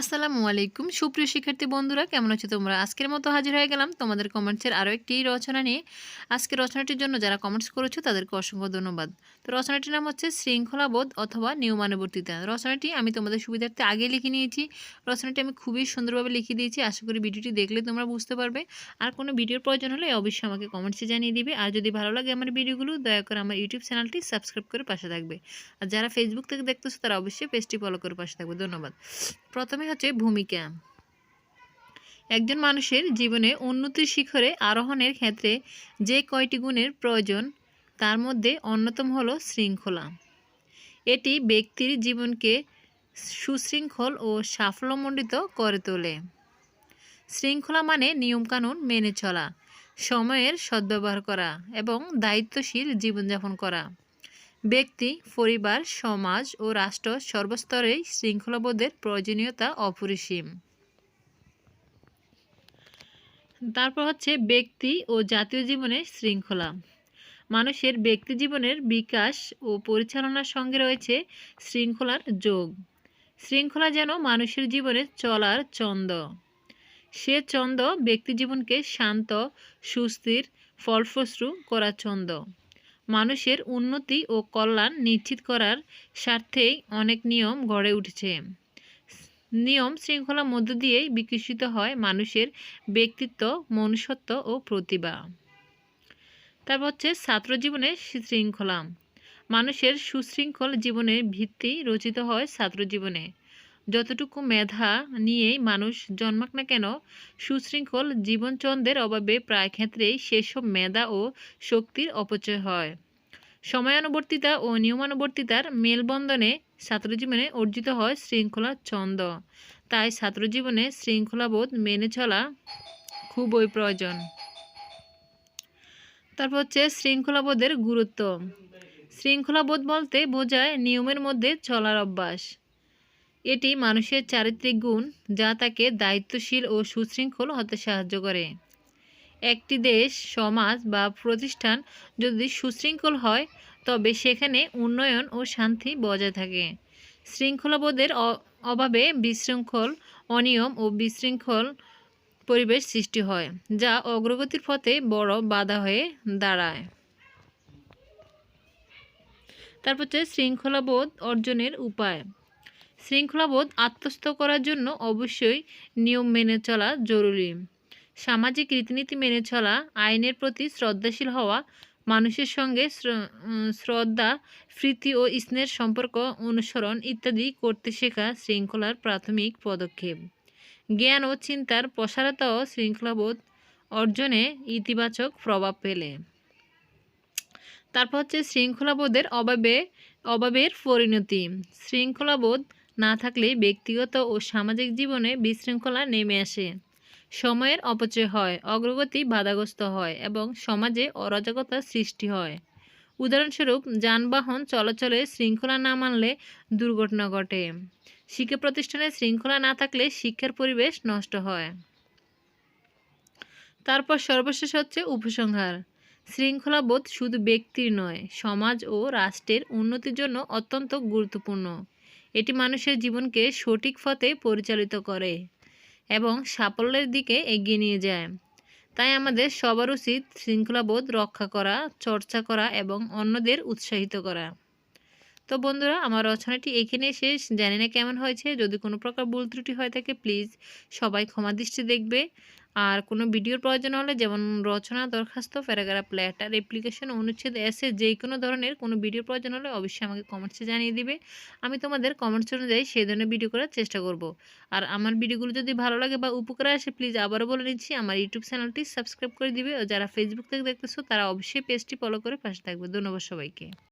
আসসালামু আলাইকুম। সুপ্রিয় শিক্ষার্থী বন্ধুরা, কেমন আছো তোমরা? আজকের মতো হাজির হয়ে গেলাম তোমাদের কমেন্টসের আরও একটি রচনা নিয়ে। আজকে রচনাটির জন্য যারা কমেন্টস করেছ, তাদেরকে অসংখ্য ধন্যবাদ। তো রচনাটির নাম হচ্ছে শৃঙ্খলাবোধ অথবা নিয়মানুবর্তিতা। রচনাটি আমি তোমাদের সুবিধার্থে আগে লিখে নিয়েছি। রচনাটি আমি খুবই সুন্দরভাবে লিখে দিয়েছি। আশা করি ভিডিওটি দেখলে তোমরা বুঝতে পারবে। আর কোনো ভিডিওর প্রয়োজন হলে অবশ্যই আমাকে কমেন্টসে জানিয়ে দিবে। আর যদি ভালো লাগে আমার ভিডিওগুলো, দয়া করে আমার ইউটিউব চ্যানেলটি সাবস্ক্রাইব করে পাশে থাকবে। আর যারা ফেসবুক থেকে দেখতেছো, তারা অবশ্যই পেজটি ফলো করে পাশে থাকবে। ধন্যবাদ। প্রথমে হচ্ছে ভূমিকা একজন মানুষের জীবনে উন্নতির শিখরে আরোহণের ক্ষেত্রে যে কয়টি গুণের প্রয়োজন, তার মধ্যে অন্যতম হলো শৃঙ্খলা। এটি ব্যক্তির জীবনকে সুশৃঙ্খল ও সাফল্যমণ্ডিত করে তোলে। শৃঙ্খলা মানে নিয়মকানুন মেনে চলা, সময়ের সদ্ব্যবহার করা এবং দায়িত্বশীল জীবনযাপন করা। ব্যক্তি, পরিবার, সমাজ ও রাষ্ট্র সর্বস্তরেই শৃঙ্খলাবোধের প্রয়োজনীয়তা অপরিসীম। তারপর হচ্ছে ব্যক্তি ও জাতীয় জীবনে শৃঙ্খলা। মানুষের ব্যক্তি জীবনের বিকাশ ও পরিচালনার সঙ্গে রয়েছে শৃঙ্খলার যোগ। শৃঙ্খলা যেন মানুষের জীবনে চলার চন্দ সে চন্দ ব্যক্তি জীবনকে শান্ত, সুস্থির, ফলপ্রসূ করা চন্দ মানুষের উন্নতি ও কল্যাণ নিশ্চিত করার স্বার্থেই অনেক নিয়ম গড়ে উঠেছে। নিয়ম শৃঙ্খলার মধ্য দিয়েই বিকশিত হয় মানুষের ব্যক্তিত্ব, মনুষ্যত্ব ও প্রতিভা। তারপর হচ্ছে ছাত্র জীবনে শৃঙ্খলা। মানুষের সুশৃঙ্খল জীবনের ভিত্তি রচিত হয় ছাত্র জীবনে। যতটুকু মেধা নিয়েই মানুষ জন্মাক না কেন, সুশৃঙ্খল জীবনচন্দ্রের অভাবে প্রায় ক্ষেত্রেই সেসব মেধা ও শক্তির অপচয় হয়। সময়ানুবর্তিতা ও নিয়মানুবর্তিতার মেলবন্ধনে ছাত্রজীবনে অর্জিত হয় শৃঙ্খলা ছন্দ। তাই ছাত্রজীবনে শৃঙ্খলাবোধ মেনে চলা খুবই প্রয়োজন। তারপর হচ্ছে শৃঙ্খলাবোধের গুরুত্ব। শৃঙ্খলাবোধ বলতে বোঝায় নিয়মের মধ্যে চলার অভ্যাস। এটি মানুষের চারিত্রিক গুণ যা তাকে দায়িত্বশীল ও সুশৃঙ্খল হতে সাহায্য করে। একটি দেশ, সমাজ বা প্রতিষ্ঠান যদি সুশৃঙ্খল হয়, তবে সেখানে উন্নয়ন ও শান্তি বজায় থাকে। শৃঙ্খলাবোধের অভাবে বিশৃঙ্খল, অনিয়ম ও বিশৃঙ্খল পরিবেশ সৃষ্টি হয়, যা অগ্রগতির পথে বড় বাধা হয়ে দাঁড়ায়। তারপর হচ্ছে শৃঙ্খলাবোধ অর্জনের উপায়। শৃঙ্খলাবোধ আত্মস্থ করার জন্য অবশ্যই নিয়ম মেনে চলা জরুরি। সামাজিক রীতিনীতি মেনে চলা, আইনের প্রতি শ্রদ্ধাশীল হওয়া, মানুষের সঙ্গে শ্রদ্ধা, প্রীতি ও স্নেহের সম্পর্ক অনুসরণ ইত্যাদি করতে শেখা শৃঙ্খলার প্রাথমিক পদক্ষেপ। জ্ঞান ও চিন্তার প্রসারতা ও শৃঙ্খলাবোধ অর্জনে ইতিবাচক প্রভাব পেলে তারপর হচ্ছে শৃঙ্খলাবোধের অভাবে অভাবের পরিণতি। শৃঙ্খলাবোধ না থাকলে ব্যক্তিগত ও সামাজিক জীবনে বিশৃঙ্খলা নেমে আসে। সময়ের অপচয় হয়, অগ্রগতি বাধাগ্রস্ত হয় এবং সমাজে অরাজকতার সৃষ্টি হয়। উদাহরণস্বরূপ, যানবাহন চলাচলে শৃঙ্খলা না মানলে দুর্ঘটনা ঘটে। শিক্ষা প্রতিষ্ঠানে শৃঙ্খলা না থাকলে শিক্ষার পরিবেশ নষ্ট হয়। তারপর সর্বশেষ হচ্ছে উপসংহার। শৃঙ্খলাবোধ শুধু ব্যক্তির নয়, সমাজ ও রাষ্ট্রের উন্নতির জন্য অত্যন্ত গুরুত্বপূর্ণ। এটি মানুষের জীবনকে সঠিক পথে পরিচালিত করে এবং সাফল্যের দিকে এগিয়ে নিয়ে যায়। তাই আমাদের সবার উচিত শৃঙ্খলাবোধ রক্ষা করা, চর্চা করা এবং অন্যদের উৎসাহিত করা। তো বন্ধুরা, আমার রচনাটি এখানে শেষ। জানি না কেমন হয়েছে, যদি কোনো প্রকার ভুল ত্রুটি হয়ে থাকে প্লিজ সবাই ক্ষমা দৃষ্টি দেখবে। আর কোনো ভিডিওর প্রয়োজন হলে, যেমন রচনা দরখাস্ত, প্যারাগ্রাফ, লেটার অ্যাপ্লিকেশন অনুচ্ছেদ এসে যে কোনো ধরনের কোনো ভিডিওর প্রয়োজন হলে অবশ্যই আমাকে কমেন্টসে জানিয়ে দিবে। আমি তোমাদের কমেন্টস অনুযায়ী সেই ধরনের ভিডিও করার চেষ্টা করব। আর আমার ভিডিওগুলো যদি ভালো লাগে বা উপকার আসে প্লিজ আবারও বলে নিচ্ছি, আমার ইউটিউব চ্যানেলটি সাবস্ক্রাইব করে দিবে। ও যারা ফেসবুক থেকে দেখতেছো, তারা অবশ্যই পেজটি ফলো করে পাশে থাকবে। ধন্যবাদ সবাইকে।